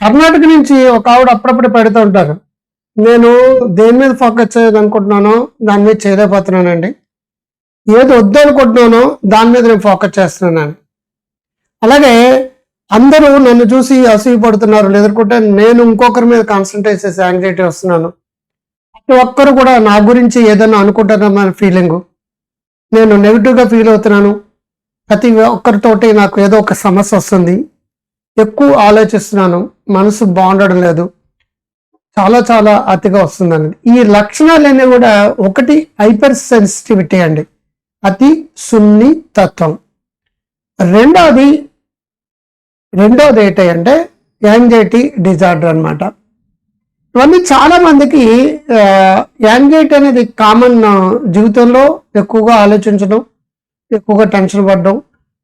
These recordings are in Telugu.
కర్ణాటక నుంచి ఒక ఆవిడ అప్పుడప్పుడు పెడుతూ ఉంటారు. నేను దేని మీద ఫోకస్ చేయాలనుకుంటున్నానో దాని మీద చేయలేకపోతున్నానండి. ఏది వద్దు అనుకుంటున్నానో దాని మీద నేను ఫోకస్ చేస్తున్నాను అలాగే అందరూ నన్ను చూసి అసూయ పడుతున్నారు లేదనుకుంటే నేను ఇంకొకరి మీద కాన్సన్ట్రేట్ చేసి యాంగ్జైటీ వస్తున్నాను. ప్రతి ఒక్కరు కూడా నా గురించి ఏదైనా అనుకుంటున్నామని ఫీలింగ్ నేను నెగిటివ్గా ఫీల్ అవుతున్నాను. ప్రతి ఒక్కరితోటి నాకు ఏదో ఒక సమస్య వస్తుంది. ఎక్కువ ఆలోచిస్తున్నాను. మనసు బాగుండడం లేదు. చాలా చాలా అతిగా వస్తుందండి ఈ లక్షణాలన్నీ కూడా ఒకటి హైపర్ సెన్సిటివిటీ అండి. అతి సున్ని తత్వం. రెండవది రెండవది ఏంటంటే యాంగ్జైటీ డిజార్డర్ అన్నమాట. ఇవన్నీ చాలా మందికి యాంగ్జైటీ అనేది కామన్ జీవితంలో ఎక్కువగా ఆలోచించడం ఎక్కువగా టెన్షన్ పడడం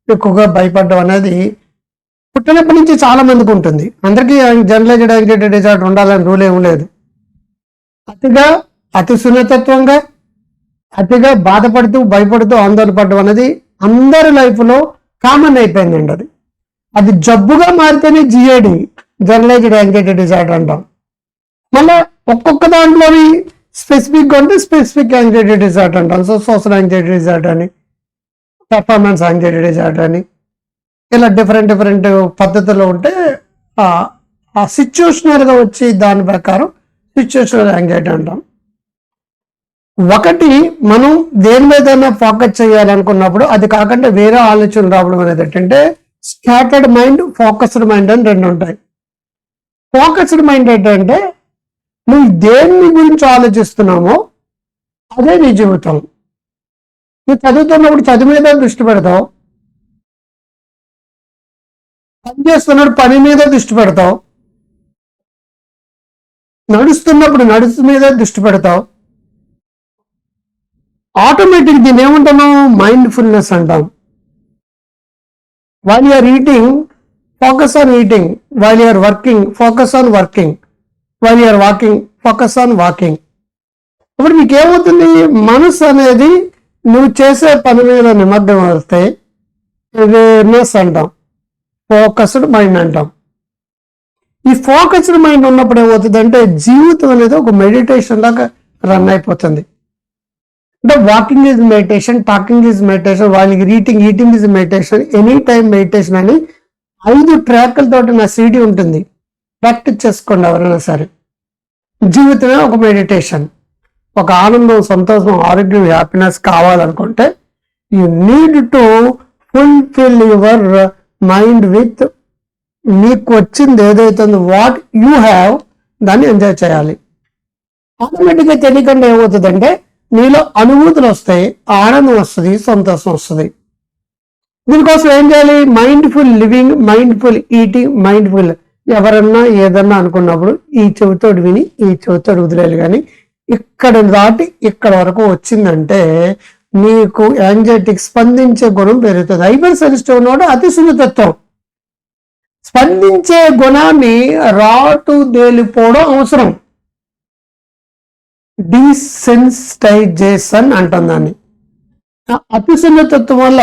ఎక్కువగా భయపడడం అనేది పుట్టినప్పటి నుంచి చాలా మందికి ఉంటుంది. అందరికీ జనరలైజ్డ్ యాంగ్జైటీ డిజార్డర్ ఉండాలని రూల్ ఏం లేదు. అతిగా అతి సున్నితత్వంగా అతిగా బాధపడుతూ భయపడుతూ ఆందోళన పడడం అనేది అందరి లైఫ్లో కామన్ అయిపోయిందండి అది అది జబ్బుగా మారితేనే జిఏడి జనరలైజ్డ్ యాంగ్జైటీ డిజార్డర్ అంటాం. మళ్ళీ ఒక్కొక్క దాంట్లోని స్పెసిఫిక్గా ఉంటే స్పెసిఫిక్ యాంగ్జైటీ డిజార్డర్ అంటాం. సో సోషల్ యాంగ్జైటీ డిజార్డర్ అని. పెర్ఫార్మెన్స్ యాంగ్జైటీ డిజార్డర్ అని ఇలా డిఫరెంట్ డిఫరెంట్ పద్ధతుల్లో ఉంటే ఆ- సిచ్యువేషనల్గా వచ్చి దాని ప్రకారం సిచ్యువేషనల్ యాంగ్జైటీ అంటాం. ఒకటి మనం దేని మీదైనా ఫోకస్ చేయాలనుకున్నప్పుడు అది కాకుండా వేరే ఆలోచన రావడం అనేది ఏంటంటే స్కాటర్డ్ మైండ్ ఫోకస్డ్ మైండ్ అని రెండు ఉంటాయి. ఫోకస్డ్ మైండ్ ఏంటంటే నువ్వు దేని గురించి ఆలోచిస్తున్నామో అదే నీ జీవితం. నువ్వు చదువుతున్నప్పుడు చదువు మీద దృష్టి పెడతావు. పని చేస్తున్నప్పుడు పని మీద దృష్టి పెడతావు. నడుస్తున్నప్పుడు నడుస్తు మీద దృష్టి పెడతావు. ఆటోమేటిక్ దీన్ని ఏమంటాము మైండ్ఫుల్నెస్ అంటాం. While you're eating focus on eating while you're working focus on working while you're walking focus on walking ఇప్పుడు మీకు ఏమవుతుంది మనసు అనేది నువ్వు చేసే పని మీద నిమగ్నం వస్తే అవేర్నెస్ అంటాం. ఫోకస్డ్ మైండ్ అంటాం. ఈ ఫోకస్డ్ మైండ్ ఉన్నప్పుడు ఏమవుతుంది అంటే జీవితం అనేది ఒక మెడిటేషన్ లాగా రన్ అయిపోతుంది. అంటే walking is meditation talking is meditation వాళ్ళకి reading eating is meditation any time meditation అని ఐదు ట్రాక్లతోటి నా సీడీ ఉంటుంది. ప్రాక్టీస్ చేసుకోండి ఎవరైనా సరే. జీవితమే ఒక మెడిటేషన్ ఒక ఆనందం సంతోషం ఆరోగ్యం హ్యాపీనెస్ కావాలనుకుంటే you need to fulfil your mind with నీకు వచ్చింది ఏదైతే వాట్ యూ హ్యావ్ దాన్ని ఎంజాయ్ చేయాలి. ఆటోమేటిక్గా తెలియకుండా ఏమవుతుందంటే నీలో అనుభూతులు వస్తాయి ఆనందం వస్తుంది సంతోషం వస్తుంది. దీనికోసం ఏం చేయాలి? Mindful living mindful eating mindful ఎవరన్నా ఏదన్నా అనుకున్నప్పుడు ఈ చెవితోడు విని ఈ చెవితోడు వదిలేయాలి కానీ ఇక్కడ దాటి ఇక్కడ వరకు వచ్చిందంటే నీకు యాంగ్జైటీకి స్పందించే గుణం పెరుగుతుంది. హైపర్ సెన్సిటివ్ ఉన్నవాడు అతి సున్నితత్వం. స్పందించే గుణాన్ని రాటు తేలిపోవడం అవసరం. డిసెన్సిటైజేషన్ అంటాం దాన్ని. అతి సున్నితత్వం వల్ల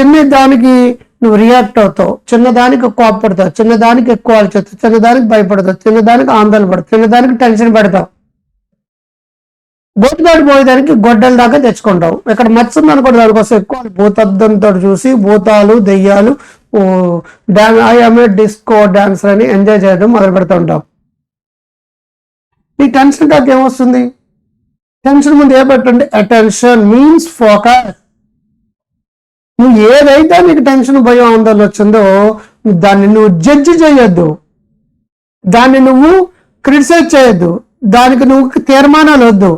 చిన్న దానికి నువ్వు రియాక్ట్ అవుతావు. చిన్నదానికి కోపడతావు. చిన్నదానికి ఎక్కువ ఆలోచిస్తావు. చిన్నదానికి భయపడతావు. చిన్నదానికి ఆందోళన పడతావు. చిన్నదానికి టెన్షన్ పెడతావు. గొడ్డదాడి పోయేదానికి గొడ్డల దాకా తెచ్చుకుంటావు ఇక్కడ మత్స్యం అనుకోండి దానికోసం ఎక్కువ భూతద్దంతో చూసి భూతాలు దెయ్యాలు ఐ ఐఎమ్ డిస్కో డాన్సర్ అని ఎంజాయ్ చేయడం మొదలు పెడుతూ ఉంటాం. ఈ టెన్షన్ టాక్ ఏమొస్తుంది? టెన్షన్ ముందు ఏ పెట్టండి? Attention means focus. నువ్వు ఏదైతే నీకు టెన్షన్ భయం ఆందోళన వచ్చిందో దాన్ని నువ్వు జడ్జి చేయొద్దు. దాన్ని నువ్వు క్రిటిసైజ్ చేయొద్దు. దానికి నువ్వు తీర్మానాలు వద్దు.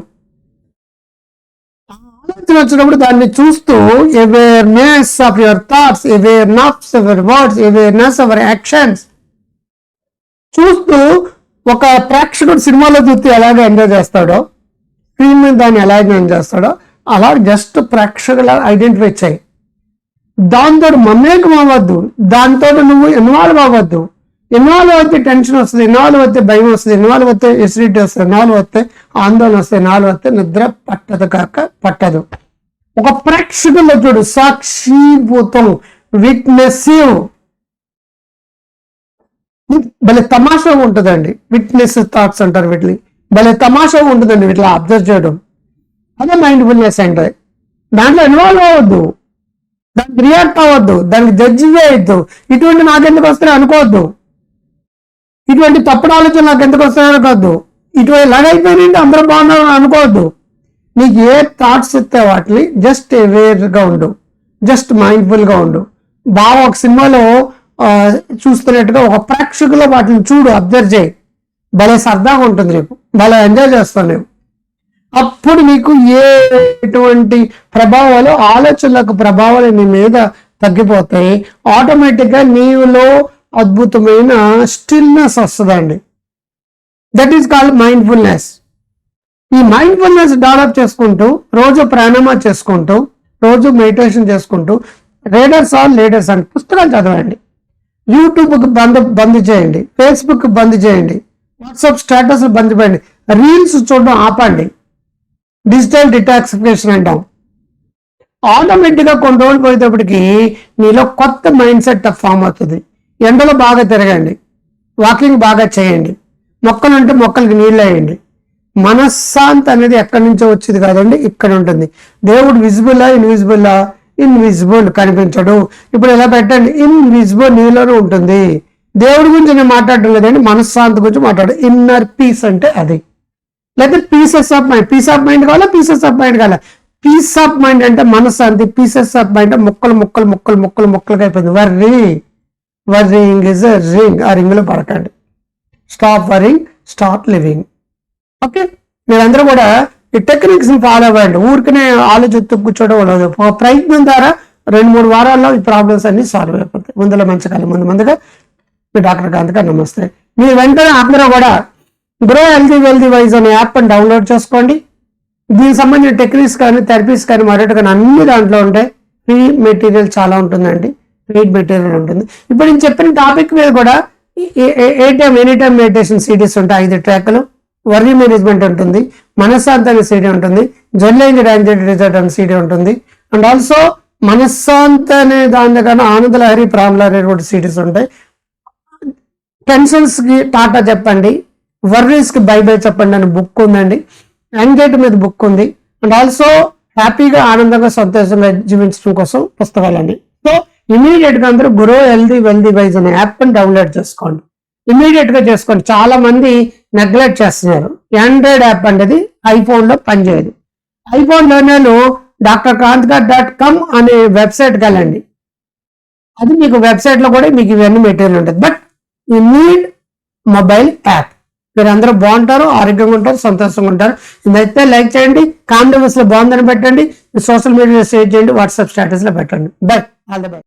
పరిస్థితి వచ్చినప్పుడు దాన్ని చూస్తూ awareness of your thoughts awareness of your words awareness of our actions చూస్తూ ఒక ప్రేక్షకుడు సినిమాలో చూస్తే ఎలాగ ఎంజాయ్ చేస్తాడో స్క్రీన్ మీద దాన్ని ఎలా ఎంజాయ్ చేస్తాడో అలా జస్ట్ ప్రేక్షకులు ఐడెంటిఫై చేయి. దాంతో మమేకం అవ్వద్దు. దాంతో నువ్వు ఇన్వాల్వ్ అవ్వద్దు. ఇన్వాల్వ్ అయితే టెన్షన్ వస్తుంది ఇన్వాల్వ్ అయితే భయం వస్తుంది ఇన్వాల్వ్ అయితే ఎసిడిటీ వస్తుంది ఇన్వాల్వ్ అయితే ఆందోళన వస్తుంది ఇన్వాల్వ్ అయితే నిద్ర పట్టదు కాక పట్టదు. ఒక ప్రేక్షకుల్లో చూడు సాక్షిభూతం విట్నెస్ భలే తమాషా ఉంటుందండి. విట్నెస్ థాట్స్ అంటారు వీటిని. భలే తమాషా ఉంటుందండి వీటిలో అబ్జర్వ్ చేయడం. అదే మైండ్ఫుల్నెస్ అంటే. దాంట్లో ఇన్వాల్వ్ అవ్వద్దు. దానికి రియాక్ట్ అవ్వద్దు. దానికి జడ్జి చేయొద్దు. ఇటువంటి నాకెందుకు వస్తాయి అనుకోవద్దు. ఇటువంటి తప్పుడు ఆలోచన నాకు ఎందుకు వస్తాయో కాదు. ఇటువంటి ఇలాగైపోయినంటే అందరూ బాగున్నారు అని అనుకోవద్దు. నీకు ఏ థాట్స్ ఇస్తే వాటిని జస్ట్ అవేర్గా ఉండు. జస్ట్ మైండ్ఫుల్గా ఉండు. బాగా ఒక సినిమాలో చూస్తున్నట్టుగా ఒక ప్రేక్షకులో వాటిని చూడు అబ్జర్వ్ చేయి. భలే సరదాగా ఉంటుంది నీకు. భలే ఎంజాయ్ చేస్తావు నువ్వు. అప్పుడు నీకు ఏ ఎటువంటి ప్రభావాలు ఆలోచనలకు ప్రభావాలు నీ మీద తగ్గిపోతాయి. ఆటోమేటిక్గా నీవులో నీలో అద్భుతమైన స్టిల్నెస్ వస్తుందండి. దట్ ఈస్ కాల్డ్ మైండ్ఫుల్నెస్ ఈ మైండ్ఫుల్నెస్ డెవలప్ చేసుకుంటూ రోజు ప్రాణామా చేసుకుంటూ రోజు మెడిటేషన్ చేసుకుంటూ రీడర్స్ ఆర్ లీడర్స్ అని పుస్తకాలు చదవండి. యూట్యూబ్ బంద్ బంద్ చేయండి. ఫేస్బుక్ బంద్ చేయండి. వాట్సాప్ స్టేటస్ బంద్ చేయండి. రీల్స్ చూడడం ఆపండి. డిజిటల్ డిటాక్సిఫికేషన్ అంటాం. ఆటోమేటిక్గా కొన్ని రోజులు పోయేటప్పటికి నీలో కొత్త మైండ్ సెట్ ఫామ్ అవుతుంది. ఎండలో బాగా తిరగండి. వాకింగ్ బాగా చేయండి. మొక్కలు అంటే మొక్కలకి నీళ్ళు వేయండి మనశ్శాంతి అనేది ఎక్కడి నుంచో వచ్చేది కాదండి ఇక్కడ ఉంటుంది. దేవుడు విజిబుల్ ఇన్విజిబుల్లా ఇన్విజిబుల్ కనిపించడు. ఇప్పుడు ఎలా పెట్టండి ఇన్విజిబుల్ నీలోనే ఉంటుంది. దేవుడి గురించి నేను మాట్లాడడం లేదండి మనశ్శాంతి గురించి మాట్లాడు ఇన్నర్ పీస్ అంటే అది. లేకపోతే pieces of mind peace of mind కావాలా పీసెస్ ఆఫ్ మైండ్ కావాలా? పీస్ ఆఫ్ మైండ్ అంటే మనశ్శాంతి పీసెస్ ఆఫ్ మైండ్ ముక్కలు ముక్కలు ముక్కలు ముక్కలు ముక్కలుగా అయిపోయింది. Worry worrying is a ring ఆ రింగ్లో పడకండి. Stop worrying start living okay మీరందరూ కూడా ఈ టెక్నిక్స్ని ఫాలో అవ్వండి. ఊరికనే ఆలోచిస్తూ కూర్చోవడం ఉండదు ప్రయత్నం ద్వారా రెండు మూడు వారాల్లో ఈ ప్రాబ్లమ్స్ అన్ని సాల్వ్ అయిపోతాయి. ముందులో మంచి కాలం ముందు ముందుగా మీ డాక్టర్ కాంత్ గారు నమస్తే. మీరు వెంటనే అందరూ కూడా గ్రో హెల్తీ వెల్తీ వైజ్ అనే యాప్ డౌన్లోడ్ చేసుకోండి. దీనికి సంబంధించిన టెక్నిక్స్ కానీ థెరపీస్ కానీ మరొకటి కానీ అన్ని దాంట్లో ఉంటాయి. ఫ్రీ మెటీరియల్ చాలా ఉంటుందండి. వెయిట్ మెటీరియల్ ఉంటుంది. ఇప్పుడు నేను చెప్పిన టాపిక్ మీద కూడా ఏ time any time meditation CDs ఉంటాయి. ఐదు ట్రాక్లు వర్రీ మేనేజ్మెంట్ ఉంటుంది. మనశ్శాంతి అనే సీడీ ఉంటుంది. జొల్లేంజ్ యాంగ్జైటీ రిజర్ట్ అనే సీడీ ఉంటుంది. అండ్ ఆల్సో మనశ్శాంతి అనే దాని కన్నా ఆనంద లహరి ప్రాణలహరి కూడా సీడీస్ ఉంటాయి. టెన్షన్స్కి టాటా చెప్పండి. వర్రీస్కి బై బై చెప్పండి అని బుక్ ఉందండి. యాంగ్జైటీ మీద బుక్ ఉంది. అండ్ ఆల్సో హ్యాపీగా ఆనందంగా సంతోషంగా జీవించడం కోసం పుస్తకాలండి. ఇమీడియట్గా అందరూ గురో హెల్దీ వెల్దీ వైజ్ అనే యాప్ని డౌన్లోడ్ చేసుకోండి. ఇమీడియట్గా చేసుకోండి. చాలా మంది నెగ్లెక్ట్ చేస్తున్నారు. ఆండ్రాయిడ్ యాప్ అనేది ఐఫోన్లో పనిచేయదు ఐఫోన్లో నేను డాక్టర్ కాంత్ గారు డాట్ కామ్ అనే వెబ్సైట్ కలండి అది మీకు వెబ్సైట్లో కూడా మీకు ఇవన్నీ మెటీరియల్ ఉంటుంది. But you need mobile app మీరు అందరూ బాగుంటారు ఆరోగ్యంగా ఉంటారు సంతోషంగా ఉంటారు. ఇదైతే లైక్ చేయండి కామెంట్ బాక్స్లో బాగుందని పెట్టండి. సోషల్ మీడియాలో షేర్ చేయండి వాట్సాప్ స్టేటస్లో పెట్టండి. By all the by